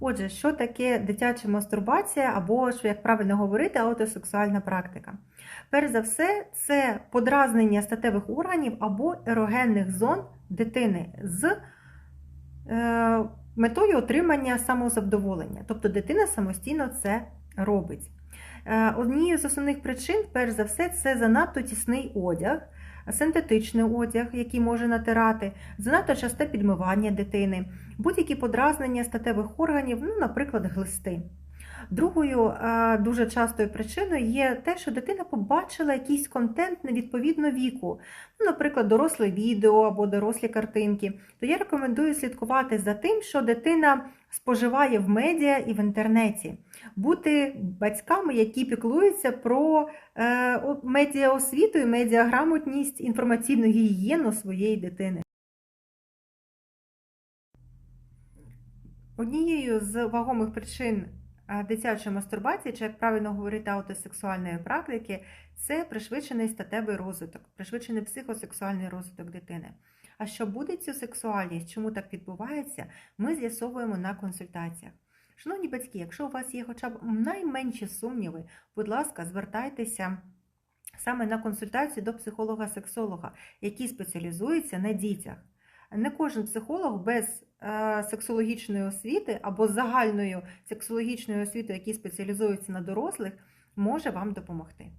Отже, що таке дитяча мастурбація, або що, як правильно говорити, аутосексуальна практика? Перш за все, це подразнення статевих органів або ерогенних зон дитини з е, метою отримання самозадоволення. Тобто дитина самостійно це робить. Е, Однією з основних причин, перш за все, це занадто тісний одяг, синтетичний одяг, який може натирати, занадто часте підмивання дитини, будь-які подразнення статевих органів, ну, наприклад, глисти. Другою е, дуже частою причиною є те, що дитина побачила якийсь контент невідповідно віку, ну, наприклад, доросле відео або дорослі картинки. То я рекомендую слідкувати за тим, що дитина споживає в медіа і в інтернеті, бути батьками, які піклуються про е, медіаосвіту і медіаграмотність, інформаційну гігієну своєї дитини. Однією з вагомих причин дитячої мастурбації, чи як правильно говорити аутосексуальної практики, це пришвидшений статевий розвиток, пришвидшений психосексуальний розвиток дитини. А що буде цю сексуальність, чому так відбувається, ми з'ясовуємо на консультаціях. Шановні батьки, якщо у вас є хоча б найменші сумніви, будь ласка, звертайтеся саме на консультацію до психолога-сексолога, який спеціалізується на дітях. Не кожен психолог без е, сексологічної освіти або загальної сексологічної освіти, який спеціалізується на дорослих, може вам допомогти.